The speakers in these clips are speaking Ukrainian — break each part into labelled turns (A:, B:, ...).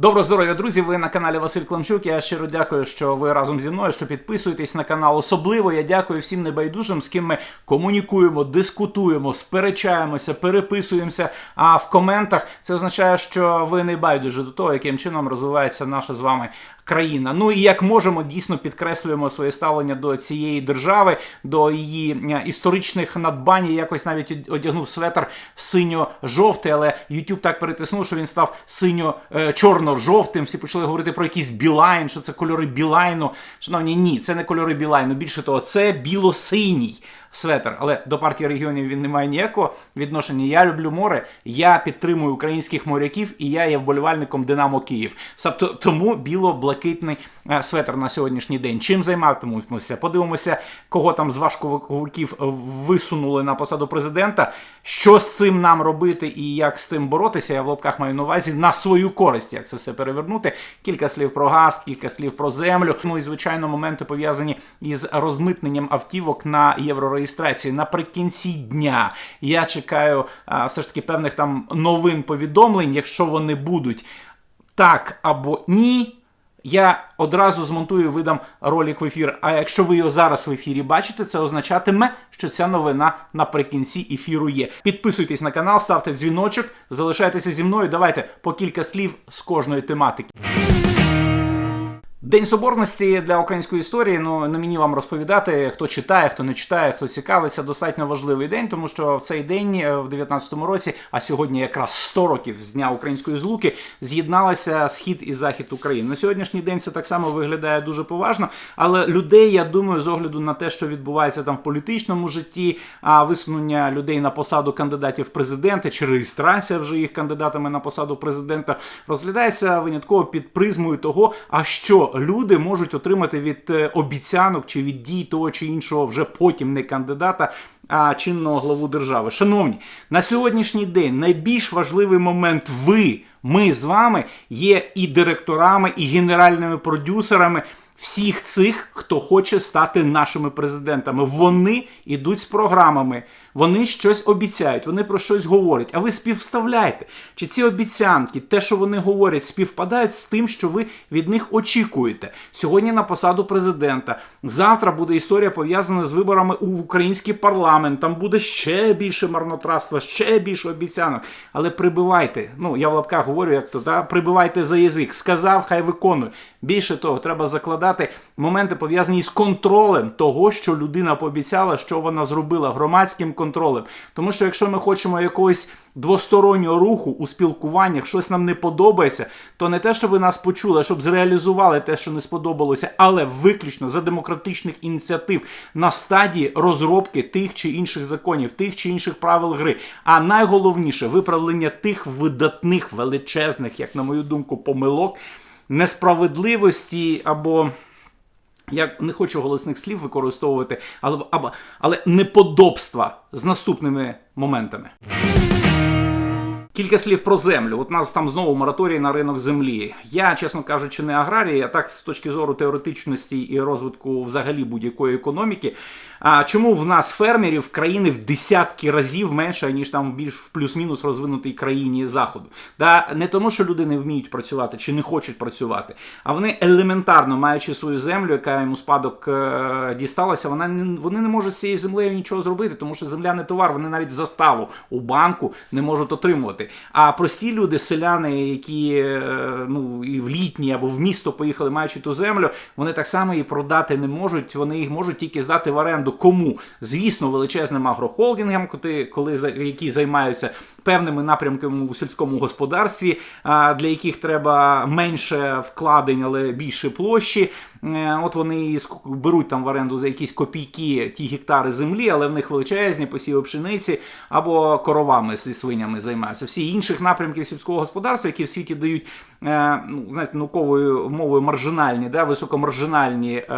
A: Доброго здоров'я, друзі! Ви на каналі Василь Кламчук. Я щиро дякую, що ви разом зі мною, що підписуєтесь на канал. Особливо я дякую всім небайдужим, з ким ми комунікуємо, дискутуємо, сперечаємося, переписуємося. А в коментах це означає, що ви не байдужі до того, яким чином розвивається наша з вами країна. Ну і як можемо, дійсно підкреслюємо своє ставлення до цієї держави, до її е, історичних надбань. Я Якось навіть одягнув светр синьо-жовтий, але YouTube так перетиснув, що він став синьо-чорно-жовтим. Всі почали говорити про якийсь білайн, що це кольори білайну. Шановні, ні, це не кольори білайну. Більше того, це біло-синій. Светр, але до партії регіонів він не має ніякого відношення. Я люблю море, я підтримую українських моряків і я є вболівальником Динамо Київ. Тобто тому біло-блакитний е, светр на сьогоднішній день. Чим займатимемося? Подивимося, кого там з важковиків висунули на посаду президента. Що з цим нам робити і як з цим боротися? Я в лапках маю на увазі на свою користь, як це все перевернути. Кілька слів про газ, кілька слів про землю. Ну і звичайно, моменти пов'язані із розмитненням автівок на єврореєстрації. Наприкінці дня я чекаю а, все ж таки певних там новин повідомлень, якщо вони будуть так або ні. Я одразу змонтую видам ролик в ефір. А якщо ви його зараз в ефірі бачите, це означатиме, що ця новина наприкінці ефіру є. Підписуйтесь на канал, ставте дзвіночок, залишайтеся зі мною. Давайте по кілька слів з кожної тематики. День соборності для української історії. Ну не мені вам розповідати, хто читає, хто не читає, хто цікавиться. Достатньо важливий день, тому що в цей день, е, в 19-му році, а сьогодні якраз 100 років з дня української злуки, з'єдналися схід і захід України. На сьогоднішній день це так само виглядає дуже поважно, але людей, я думаю, з огляду на те, що відбувається там в політичному житті, а висунення людей на посаду кандидатів в президенти чи реєстрація вже їх кандидатами на посаду президента розглядається винятково під призмою того, а що люди можуть отримати від е, обіцянок чи від дій того чи іншого вже потім не кандидата. А чинного главу держави. Шановні, на сьогоднішній день найбільш важливий момент ви, ми з вами є і директорами, і генеральними продюсерами всіх цих, хто хоче стати нашими президентами. Вони йдуть з програмами, вони щось обіцяють, вони про щось говорять. А ви співставляєте, чи ці обіцянки, те, що вони говорять, співпадають з тим, що ви від них очікуєте. Сьогодні на посаду президента. Завтра буде історія пов'язана з виборами у український парламент. Там буде ще більше марнотратства, ще більше обіцянок. Але прибивайте. Ну я в лапках говорю, як то да, прибивайте за язик. Сказав, хай виконує. Більше того, треба закладати моменти пов'язані з контролем того, що людина пообіцяла, що вона зробила громадським контролем. Тому що якщо ми хочемо якогось двостороннього руху у спілкуваннях, щось нам не подобається, то не те, щоб ви нас почули, а щоб зреалізували те, що не сподобалося, але виключно за демократичних ініціатив на стадії розробки тих чи інших законів, тих чи інших правил гри. А найголовніше виправлення тих видатних величезних, як на мою думку, помилок, несправедливості або. Я не хочу голосних слів використовувати, але, але неподобства з наступними моментами. Кілька слів про землю. От у нас там знову мораторій на ринок землі. Я, чесно кажучи, не аграрій, а так з точки зору теоретичності і розвитку взагалі будь-якої економіки. А чому в нас фермерів країни в десятки разів менше, ніж там в більш в плюс-мінус розвинутій країні заходу? Да, не тому, що люди не вміють працювати чи не хочуть працювати, а вони елементарно маючи свою землю, яка йому спадок е- дісталася, вона не- вони не можуть з цією землею нічого зробити, тому що земля не товар, вони навіть заставу у банку не можуть отримувати. А прості люди, селяни, які е, ну і в літні або в місто поїхали, маючи ту землю, вони так само її продати не можуть. Вони їх можуть тільки здати в оренду. Кому? Звісно, величезним агрохолдингам, коли, які займаються певними напрямками у сільському господарстві, для яких треба менше вкладень, але більше площі. Е, От вони беруть там в оренду за якісь копійки ті гектари землі, але в них величезні посіви пшениці або коровами зі свинями займаються. Всі інших напрямків сільського господарства, які в світі дають е, ну, знаєте, науковою мовою маржинальні, да, високомаржинальні е,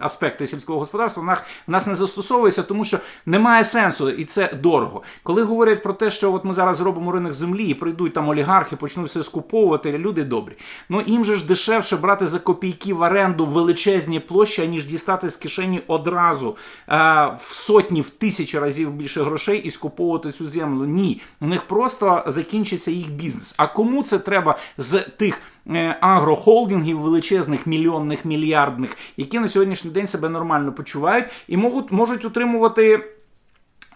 A: аспекти сільського господарства, в нас, не застосовується, тому що немає сенсу, і це дорого. Коли говорять про те, що от ми зараз зробимо ринок землі і прийдуть там олігархи, почнуть все скуповувати, люди добрі. Ну їм же ж дешевше брати за копійки в оренду величезні площі, аніж дістати з кишені одразу е, в сотні, в тисячі разів більше грошей і скуповувати цю землю. Ні, у них просто закінчиться їх бізнес. А кому це? треба з тих е, агрохолдингів величезних, мільйонних, мільярдних, які на сьогоднішній день себе нормально почувають і можуть, можуть утримувати.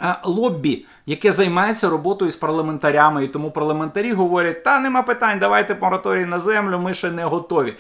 A: е, Лоббі, яке займається роботою з парламентарями, і тому парламентарі говорять: та нема питань, давайте мораторій на землю, ми ще не готові.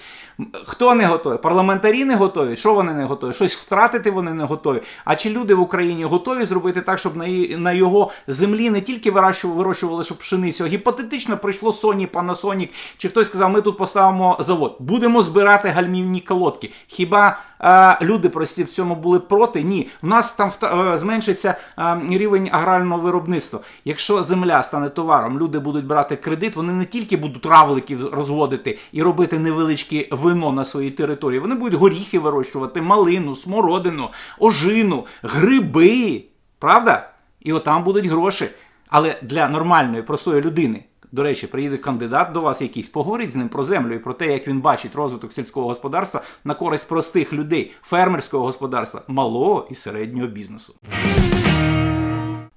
A: Хто не готовий? Парламентарі не готові. Що вони не готові? Щось втратити вони не готові. А чи люди в Україні готові зробити так, щоб на, його землі не тільки вирощували, щоб пшеницю, а гіпотетично прийшло Sony, Panasonic, чи хтось сказав, ми тут поставимо завод, будемо збирати гальмівні колодки. Хіба е, люди прості в цьому були проти? Ні. У нас там е, зменшиться е, рівень аграрного виробництва. Якщо земля стане товаром, люди будуть брати кредит, вони не тільки будуть равликів розводити і робити невеличке вино на своїй території, вони будуть горіхи вирощувати, малину, смородину, ожину, гриби. Правда? І отам будуть гроші. Але для нормальної, простої людини. До речі, приїде кандидат до вас якийсь, поговорить з ним про землю і про те, як він бачить розвиток сільського господарства на користь простих людей, фермерського господарства, малого і середнього бізнесу.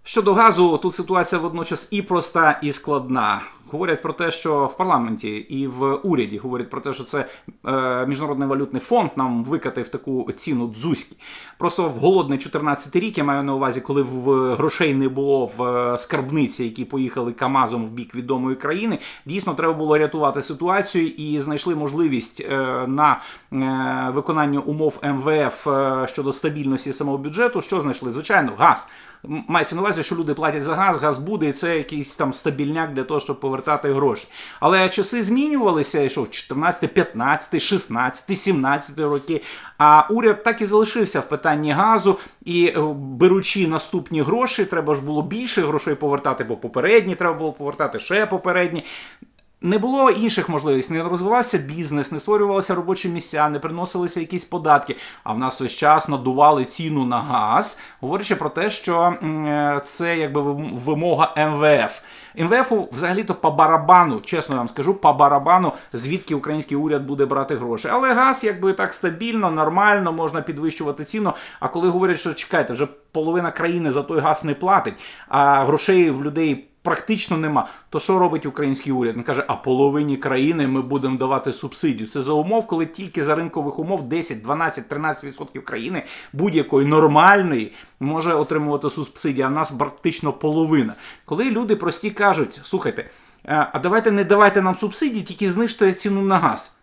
A: Щодо газу, тут ситуація водночас і проста, і складна. Говорять про те, що в парламенті і в уряді говорять про те, що це е, міжнародний валютний фонд нам викатив таку ціну дзузькі. Просто в голодний 14 рік я маю на увазі, коли в грошей не було в е, скарбниці, які поїхали Камазом в бік відомої країни. Дійсно, треба було рятувати ситуацію і знайшли можливість е, на е, виконання умов МВФ е, щодо стабільності самого бюджету. Що знайшли? Звичайно, газ. Мається на увазі, що люди платять за газ, газ буде, і це якийсь там стабільняк для того, щоб повертати гроші. Але часи змінювалися, і що в 14, 15, 16, 17 роки. А уряд так і залишився в питанні газу, і е, беручи наступні гроші, треба ж було більше грошей повертати, бо попередні треба було повертати ще попередні. Не було інших можливостей, не розвивався бізнес, не створювалися робочі місця, не приносилися якісь податки. А в нас весь час надували ціну на газ, говорячи про те, що це якби вимога МВФ. МВФу взагалі-то по барабану, чесно вам скажу, по барабану, звідки український уряд буде брати гроші. Але газ якби так стабільно, нормально, можна підвищувати ціну. А коли говорять, що чекайте, вже половина країни за той газ не платить, а грошей в людей практично нема. То що робить український уряд? Він каже, а половині країни ми будемо давати субсидію. Це за умов, коли тільки за ринкових умов 10, 12, 13% країни будь-якої нормальної може отримувати субсидію, а в нас практично половина. Коли люди прості кажуть, слухайте, е, а давайте не давайте нам субсидії, тільки знижте ціну на газ.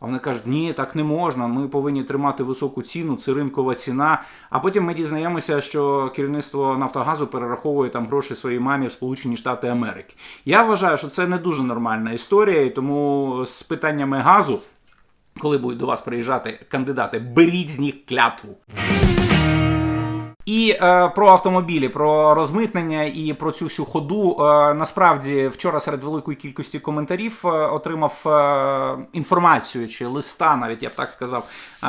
A: А вони кажуть, ні, так не можна. Ми повинні тримати високу ціну, це ринкова ціна. А потім ми дізнаємося, що керівництво Нафтогазу перераховує там гроші своїй мамі в Сполучені Штати Америки. Я вважаю, що це не дуже нормальна історія, і тому з питаннями газу, коли будуть до вас приїжджати кандидати, беріть з них клятву. І е, про автомобілі, про розмитнення і про цю всю ходу. Е, насправді, вчора серед великої кількості коментарів е, отримав е, інформацію чи листа, навіть я б так сказав, е,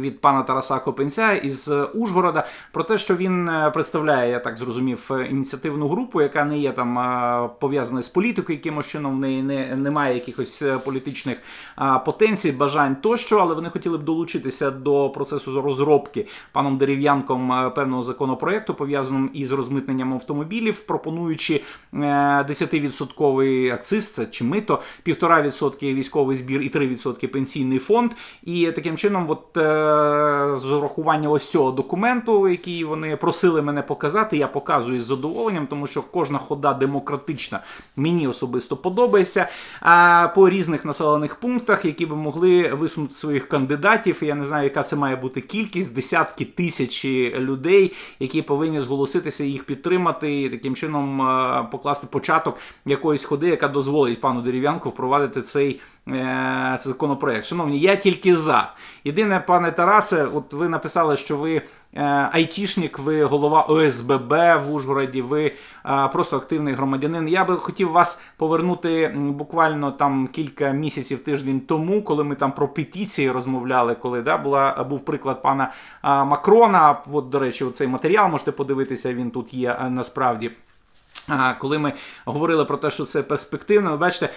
A: від пана Тараса Копенця із Ужгорода про те, що він е, представляє, я так зрозумів, е, ініціативну групу, яка не є там е, пов'язана з політикою, якимось чином в неї не, немає якихось е, політичних е, потенцій, бажань тощо, але вони хотіли б долучитися до процесу розробки паном Дерев'янком е, певного законопроекту, пов'язаним із розмитненням автомобілів, пропонуючи е, 10% акциз, це чи мито, 1,5% військовий збір і 3% пенсійний фонд. І таким чином, от е, з урахування ось цього документу, який вони просили мене показати, я показую з задоволенням, тому що кожна хода демократична мені особисто подобається. А по різних населених пунктах, які би могли висунути своїх кандидатів, я не знаю, яка це має бути кількість, десятки тисяч людей, які повинні зголоситися їх підтримати, і таким чином е, покласти початок якоїсь ходи, яка дозволить пану Дерев'янку впровадити цей. Це законопроект. Шановні, я тільки за. Єдине, пане Тарасе, от ви написали, що ви е, айтішник, ви голова ОСББ в Ужгороді, ви е, просто активний громадянин. Я би хотів вас повернути буквально там кілька місяців, тиждень тому, коли ми там про петиції розмовляли, коли да, була, був приклад пана е, Макрона. От, до речі, цей матеріал можете подивитися, він тут є е, насправді. Коли ми говорили про те, що це перспективно, ви бачите,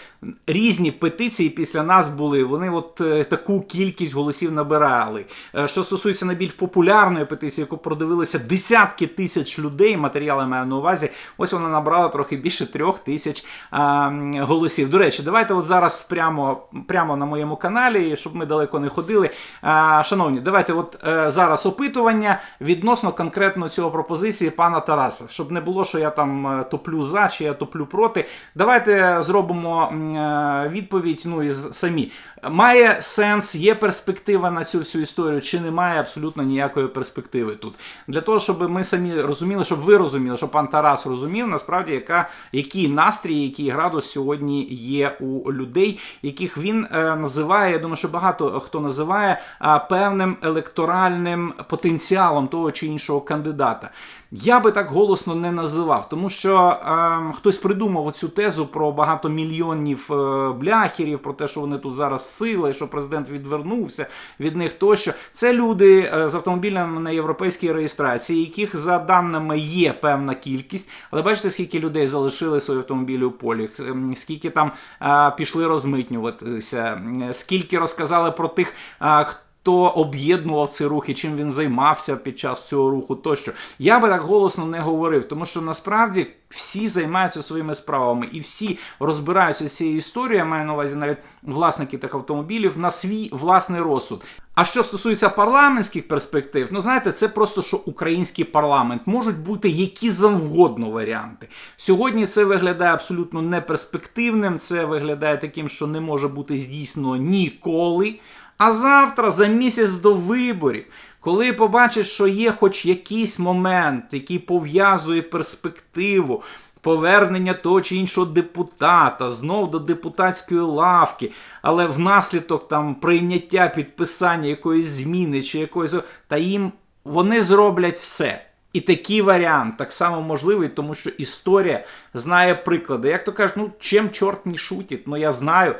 A: різні петиції після нас були. Вони от е, таку кількість голосів набирали. Е, Що стосується найбільш популярної петиції, яку продивилися десятки тисяч людей, матеріали маю на увазі. Ось вона набрала трохи більше трьох тисяч а, голосів. До речі, давайте от зараз прямо, прямо на моєму каналі, щоб ми далеко не ходили. А, Шановні, давайте от е, зараз опитування відносно конкретно цього пропозиції пана Тараса, щоб не було, що я там топлю за чи я топлю проти. Давайте зробимо е, відповідь. Ну і самі має сенс, є перспектива на цю всю історію, чи немає абсолютно ніякої перспективи тут. Для того, щоб ми самі розуміли, щоб ви розуміли, щоб пан Тарас розумів, насправді, яка який настрій, який градус сьогодні є у людей, яких він е, називає. Я думаю, що багато хто називає е, певним електоральним потенціалом того чи іншого кандидата. Я би так голосно не називав, тому що е, хтось придумав оцю тезу про багато мільйонів е, бляхерів, про те, що вони тут зараз сила, і що президент відвернувся від них тощо. Це люди е, з автомобілями на європейській реєстрації, яких за даними є певна кількість. Але бачите, скільки людей залишили свої автомобілі у полі, ем, скільки там е, пішли розмитнюватися, скільки розказали про тих. е, хто об'єднував цей рух і чим він займався під час цього руху тощо. Я би так голосно не говорив, тому що насправді всі займаються своїми справами і всі розбираються з цією історією, я маю на увазі навіть власники тих автомобілів на свій власний розсуд. А що стосується парламентських перспектив, ну знаєте, це просто що український парламент можуть бути які завгодно варіанти. Сьогодні це виглядає абсолютно неперспективним, це виглядає таким, що не може бути здійснено ніколи. А завтра, за місяць до виборів, коли побачиш, що є хоч якийсь момент, який пов'язує перспективу повернення того чи іншого депутата, знов до депутатської лавки, але внаслідок там прийняття підписання якоїсь зміни чи якоїсь та їм вони зроблять все. І такий варіант так само можливий, тому що історія знає приклади. Як то кажуть, ну чим чорт не шутить, ну я знаю.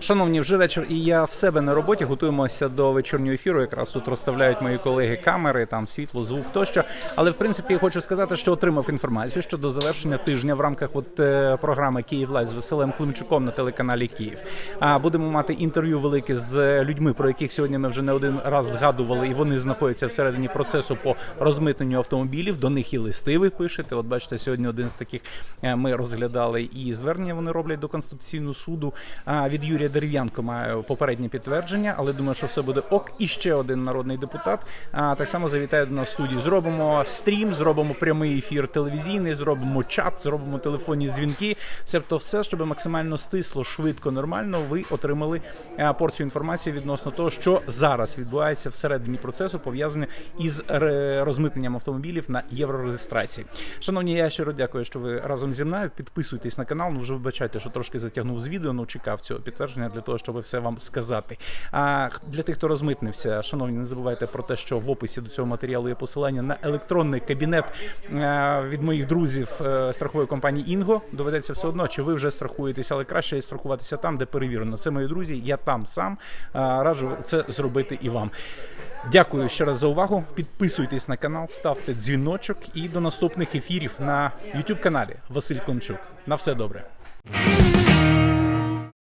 A: Шановні, вже вечір, і я в себе на роботі готуємося до вечірнього ефіру. Якраз тут розставляють мої колеги камери, там світло, звук тощо. Але в принципі хочу сказати, що отримав інформацію що до завершення тижня в рамках от е, програми Київ Лайв з Василем Климчуком на телеканалі Київ. А будемо мати інтерв'ю велике з людьми, про яких сьогодні ми вже не один раз згадували, і вони знаходяться всередині процесу по розмитненню автомобілів. До них і листи ви пишете. От бачите, сьогодні один з таких е, ми розглядали і звернення вони роблять до конституційного суду. Від Юрія Дерев'янко має попереднє підтвердження, але думаю, що все буде ок. І ще один народний депутат. А так само завітає до нас в студію. Зробимо стрім, зробимо прямий ефір телевізійний, зробимо чат, зробимо телефонні дзвінки. Себто все, щоб максимально стисло, швидко, нормально. Ви отримали порцію інформації відносно того, що зараз відбувається всередині процесу, пов'язане із розмитненням автомобілів на єврореєстрації. Шановні, я щиро дякую, що ви разом зі мною. Підписуйтесь на канал. Ну вже вибачайте, що трошки затягнув з відео, ну чекав цього підтвердження для того, щоб все вам сказати. А для тих, хто розмитнився, шановні, не забувайте про те, що в описі до цього матеріалу є посилання на електронний кабінет е, від моїх друзів е, страхової компанії Інго. Доведеться все одно, чи ви вже страхуєтеся, але краще страхуватися там, де перевірено. Це мої друзі. Я там сам Е, раджу це зробити і вам. Дякую ще раз за увагу. Підписуйтесь на канал, ставте дзвіночок і до наступних ефірів на YouTube каналі Василь Климчук. На все добре.